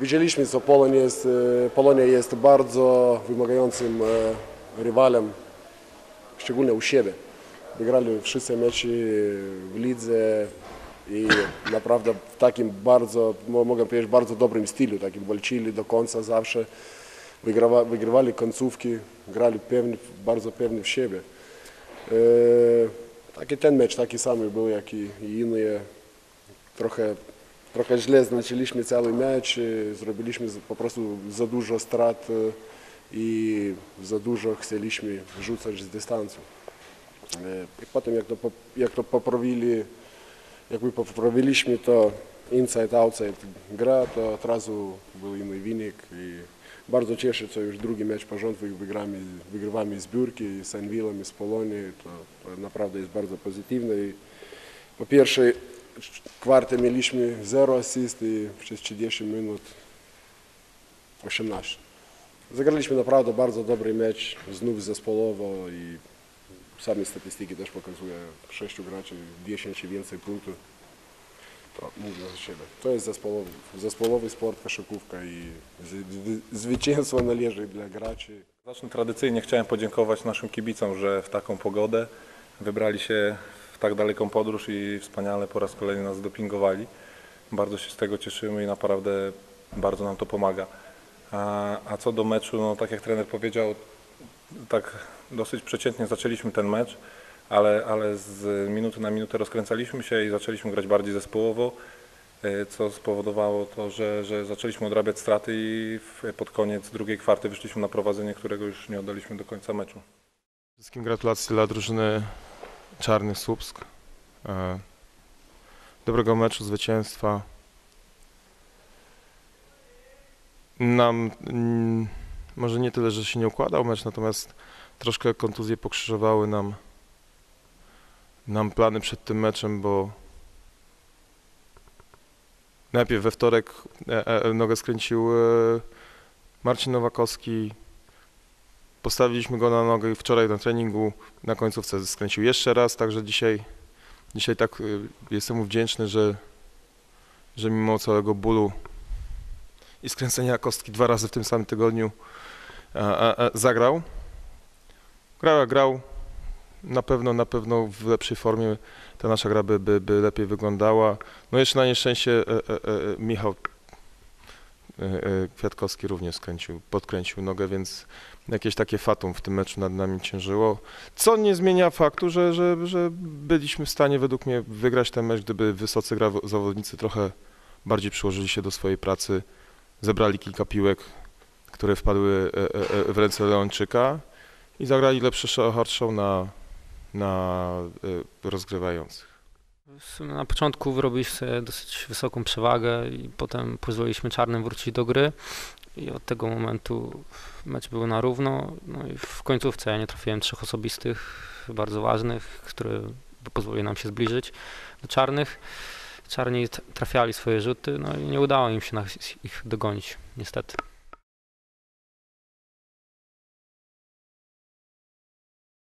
Widzieliśmy, co Polonia jest, e, Polonia jest bardzo wymagającym e, rywalem, szczególnie u siebie. Wygrali wszyscy mecze w lidze i naprawdę w takim bardzo, mo- mogę powiedzieć, bardzo dobrym stylu, takim walczyli do końca zawsze, wygrywa, wygrywali końcówki, grali pewni, bardzo pewni w siebie. E, taki ten mecz taki sam był, jak i, i inne. Trochę, trochę źle zaczęliśmy cały mecz, e, zrobiliśmy po prostu za dużo strat e, i za dużo chcieliśmy rzucać z dystansu. E, I potem jak to, jak to poprawili, jakby poprawiliśmy to inside, outside gra, to od razu był inny wynik i bardzo cieszę, co już drugi mecz porządku wygramy, wygrywamy z Biurki, z i z Polonii, to, to naprawdę jest bardzo pozytywne. I po pierwszej kwarcie mieliśmy 0 asyst i przez 30 minut 18. Zagraliśmy naprawdę bardzo dobry mecz, znów zespołowo i same statystyki też pokazują 6 graczy, 10 i więcej punktów. To mówię za siebie. To jest zespołowy, zespołowy sport, koszykówka i zwycięstwo należy dla graczy. Zacznę tradycyjnie. Chciałem podziękować naszym kibicom, że w taką pogodę wybrali się tak daleką podróż i wspaniale po raz kolejny nas dopingowali. Bardzo się z tego cieszymy i naprawdę bardzo nam to pomaga. A, a co do meczu, no tak jak trener powiedział, tak dosyć przeciętnie zaczęliśmy ten mecz, ale, ale z minuty na minutę rozkręcaliśmy się i zaczęliśmy grać bardziej zespołowo, e, co spowodowało to, że, że zaczęliśmy odrabiać straty i pod koniec drugiej kwarty wyszliśmy na prowadzenie, którego już nie oddaliśmy do końca meczu. Wszystkim gratulacje dla drużyny Czarny Słupsk. E, Dobrego meczu, zwycięstwa. Nam mm, może nie tyle, że się nie układał mecz, natomiast troszkę kontuzje pokrzyżowały nam, nam plany przed tym meczem, bo najpierw we wtorek e, e, nogę skręcił Marcin Nowakowski, Postawiliśmy go na nogę wczoraj na treningu, na końcówce skręcił jeszcze raz, także dzisiaj, dzisiaj tak y, jestem mu wdzięczny, że, że mimo całego bólu i skręcenia kostki dwa razy w tym samym tygodniu a, a, a, zagrał. Grał, grał. Na pewno, na pewno w lepszej formie ta nasza gra by, by, by lepiej wyglądała. No jeszcze na nieszczęście e, e, e, Michał Kwiatkowski również skręcił, podkręcił nogę, więc jakieś takie fatum w tym meczu nad nami ciężyło, co nie zmienia faktu, że, że, że byliśmy w stanie według mnie wygrać ten mecz, gdyby wysocy zawodnicy trochę bardziej przyłożyli się do swojej pracy, zebrali kilka piłek, które wpadły e, e, e, w ręce Leończyka i zagrali lepszy hard show na, na e, rozgrywających. Na początku wyrobiliśmy dosyć wysoką przewagę i potem pozwoliliśmy czarnym wrócić do gry i od tego momentu mecz był na równo. No i w końcówce ja nie trafiłem trzech osobistych, bardzo ważnych, które pozwoliły nam się zbliżyć do czarnych. Czarni trafiali swoje rzuty, no i nie udało im się ich dogonić, niestety.